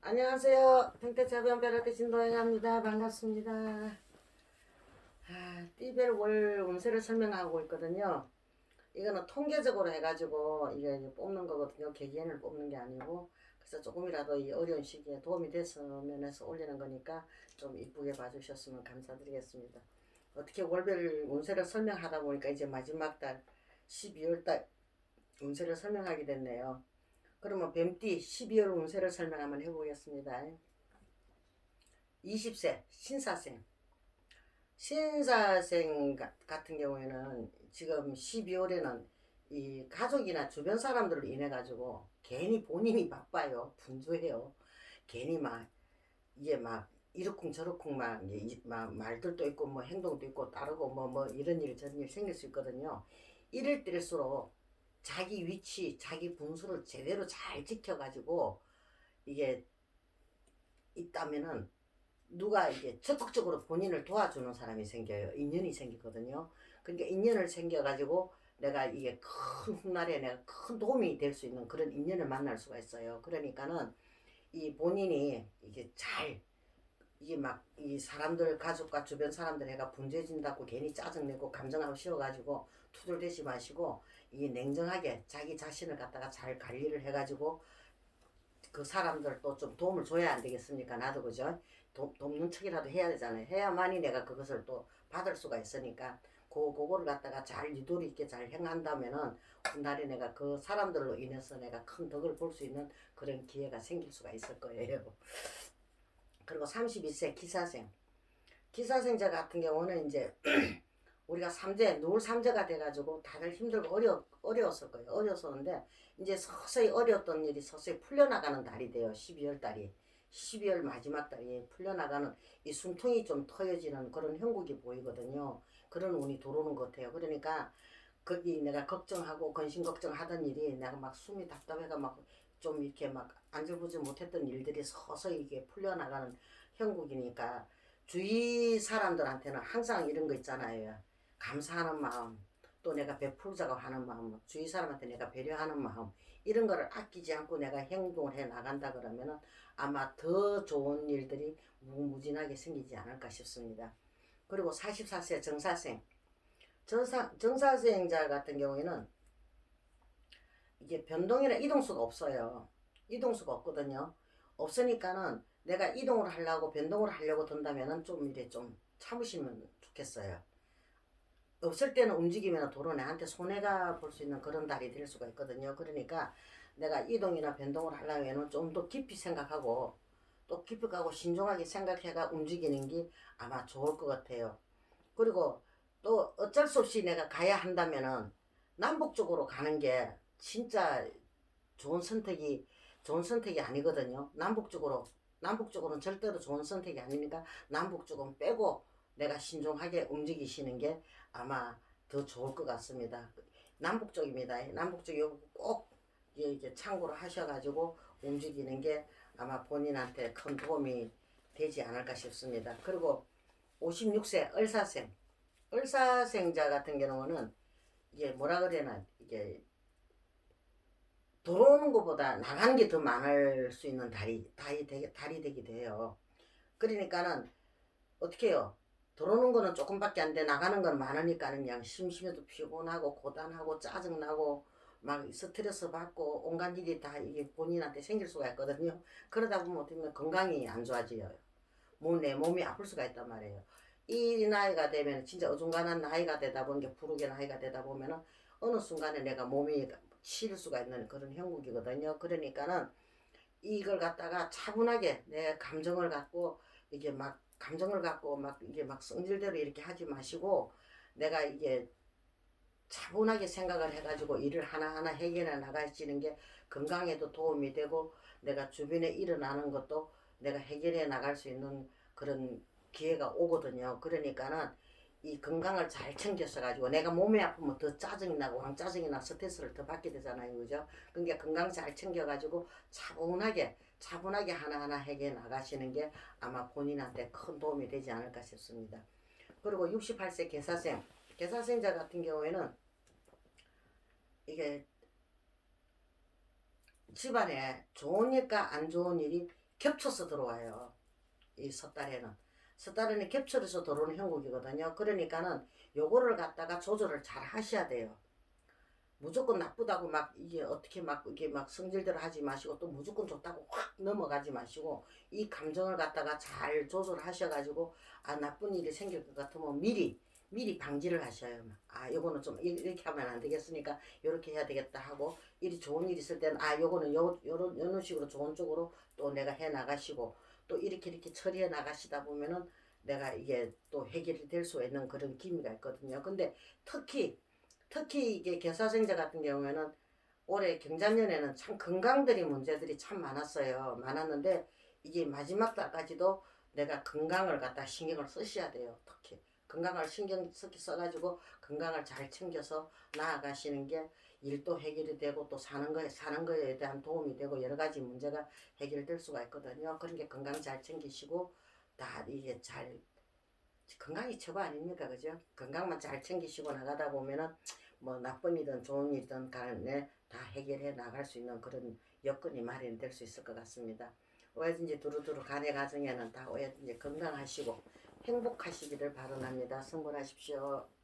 안녕하세요. 평택자변 벼락대 신도영합니다. 반갑습니다. 아, 띠별 월 운세를 설명하고 있거든요. 이거는 통계적으로 해가지고 이게 뽑는 거거든요. 개개인을 뽑는 게 아니고 그래서 조금이라도 이 어려운 시기에 도움이 됐으면 해서 올리는 거니까 좀 이쁘게 봐주셨으면 감사드리겠습니다. 어떻게 월별 운세를 설명하다 보니까 이제 마지막 달 12월 달 운세를 설명하게 됐네요. 그러면 뱀띠 12월 운세를 설명 한번 해보겠습니다. 20세 신사생. 신사생 가- 같은 경우에는 지금 12월에는 이 가족이나 주변 사람들을 인해 가지고 괜히 본인이 바빠요. 분주해요. 괜히 막 이게 막 이러쿵 저러쿵 막, 막 말들도 있고 뭐 행동도 있고 따르고 뭐뭐 이런 일 저런 일 생길 수 있거든요. 이럴 때일수록 자기 위치, 자기 분수를 제대로 잘 지켜가지고 이게 있다면은 누가 이게 적극적으로 본인을 도와주는 사람이 생겨요. 인연이 생기거든요. 그러니까 인연을 생겨가지고 내가 이게 큰 훗날에 내가 큰 도움이 될 수 있는 그런 인연을 만날 수가 있어요. 그러니까는 이 본인이 이게 잘 이게 막 이 사람들 가족과 주변 사람들 해가 분주해진다고 괜히 짜증내고 감정하고 쉬어가지고 투덜대지 마시고 이 냉정하게 자기 자신을 갖다가 잘 관리를 해가지고 그 사람들도 좀 도움을 줘야 안 되겠습니까? 나도 그죠? 도, 돕는 척이라도 해야 되잖아요. 해야만이 내가 그것을 또 받을 수가 있으니까 그 그거를 갖다가 잘 유도리 있게 잘 행한다면은 훗날에 내가 그 사람들로 인해서 내가 큰 덕을 볼 수 있는 그런 기회가 생길 수가 있을 거예요. 그리고 32세 기사생. 기사생자 같은 경우는 이제 우리가 삼재 노을 삼재가 돼가지고 다들 힘들고 어려 어려웠을 거예요. 어려웠었는데 이제 서서히 어려웠던 일이 서서히 풀려나가는 달이 돼요. 12월 달이 12월 마지막 달이 풀려나가는 이 숨통이 좀 터여지는 그런 형국이 보이거든요. 그런 운이 들어오는 것 같아요. 그러니까 거기 내가 걱정하고 근심 걱정하던 일이 내가 막 숨이 답답해가 막 좀 이렇게 막 안절부절 못했던 일들이 서서히 이게 풀려나가는 형국이니까 주위 사람들한테는 항상 이런 거 있잖아요. 감사하는 마음, 또 내가 베풀자고 하는 마음, 주위 사람한테 내가 배려하는 마음, 이런 거를 아끼지 않고 내가 행동을 해 나간다 그러면은 아마 더 좋은 일들이 무궁무진하게 생기지 않을까 싶습니다. 그리고 44세 정사생. 정사, 정사생자 같은 경우에는 이게 변동이나 이동수가 없어요. 이동수가 없거든요. 없으니까는 내가 이동을 하려고 변동을 하려고 든다면은 좀 이래 좀 참으시면 좋겠어요. 없을 때는 움직이면 도로 내한테 손해가 볼 수 있는 그런 달이 될 수가 있거든요. 그러니까 내가 이동이나 변동을 하려면 좀 더 깊이 생각하고 또 깊이 가고 신중하게 생각해가 움직이는 게 아마 좋을 것 같아요. 그리고 또 어쩔 수 없이 내가 가야 한다면은 남북 쪽으로 가는 게 진짜 좋은 선택이 좋은 선택이 아니거든요. 남북 쪽으로 남북 쪽으로는 절대로 좋은 선택이 아니니까 남북 쪽은 빼고 내가 신중하게 움직이시는 게 아마 더 좋을 것 같습니다. 남북 쪽입니다. 남북 쪽이 꼭 이제 참고로 하셔가지고 움직이는 게 아마 본인한테 큰 도움이 되지 않을까 싶습니다. 그리고 56세 을사생 을사생자 같은 경우는 이게 뭐라 그래나 이게 들어오는 것보다 나가는 게더 많을 수 있는 달이 달이 되게 달이 되기도 해요. 그러니까는 어떻게 해요? 들어오는 거는 조금밖에 안 돼. 나가는 건 많으니까는 그냥 심심해도 피곤하고 고단하고 짜증나고 막 스트레스 받고 온갖 일이 다 이게 본인한테 생길 수가 있거든요. 그러다 보면 어떻게 보면 건강이 안 좋아져요. 뭐내 몸이 아플 수가 있단 말이에요. 이 나이가 되면 진짜 어중간한 나이가 되다 보니까 부르게 나이가 되다 보면은 어느 순간에 내가 몸이 치를 수가 있는 그런 형국이거든요. 그러니까는 이걸 갖다가 차분하게 내 감정을 갖고 이게 막 감정을 갖고 막 이게 막 성질대로 이렇게 하지 마시고 내가 이게 차분하게 생각을 해가지고 일을 하나하나 해결해 나가시는 게 건강에도 도움이 되고 내가 주변에 일어나는 것도 내가 해결해 나갈 수 있는 그런 기회가 오거든요. 그러니까는 이 건강을 잘 챙겨서 가지고 내가 몸이 아프면 더 짜증이 나고 왕 짜증이 나 스트레스를 더 받게 되잖아요. 그죠? 그러니까 건강 잘 챙겨 가지고 차분하게 차분하게 하나하나 해결해 나가시는 게 아마 본인한테 큰 도움이 되지 않을까 싶습니다. 그리고 68세 개사생 개사생자 같은 경우에는 이게 집안에 좋은 일과 안 좋은 일이 겹쳐서 들어와요. 이 섣달에는. 섣달에는 겹쳐서 들어오는 형국이거든요. 그러니까는 요거를 갖다가 조절을 잘 하셔야 돼요. 무조건 나쁘다고 막 이게 어떻게 막 이게 막 성질대로 하지 마시고 또 무조건 좋다고 확 넘어가지 마시고 이 감정을 갖다가 잘 조절하셔가지고 아 나쁜 일이 생길 것 같으면 미리 미리 방지를 하셔요. 아 요거는 좀 이- 이렇게 하면 안 되겠으니까 요렇게 해야 되겠다 하고 일이 좋은 일 있을 때는 아 요거는 요 요런 요런 식으로 좋은 쪽으로 또 내가 해 나가시고 또 이렇게 이렇게 처리해 나가시다 보면은 내가 이게 또 해결이 될 수 있는 그런 기미가 있거든요. 근데 특히 특히 이게 개사생자 같은 경우에는 올해 경자년에는 참 건강들이 문제들이 참 많았어요. 많았는데 이게 마지막 달까지도 내가 건강을 갖다 신경을 쓰셔야 돼요. 특히 건강을 신경 쓰기 써가지고 건강을 잘 챙겨서 나아가시는 게 일도 해결이 되고 또 사는 거에 사는 거에 대한 도움이 되고 여러 가지 문제가 해결될 수가 있거든요. 그런 게 건강 잘 챙기시고 다 이게 잘 건강이 최고 아닙니까 그죠? 건강만 잘 챙기시고 나가다 보면은 뭐 나쁜 일이든 좋은 일이든 간에 다 해결해 나갈 수 있는 그런 여건이 마련될 수 있을 것 같습니다. 오해든지 두루두루 간의 가정에는 다 오해든지 건강하시고 행복하시기를 바랍니다. 성불하십시오.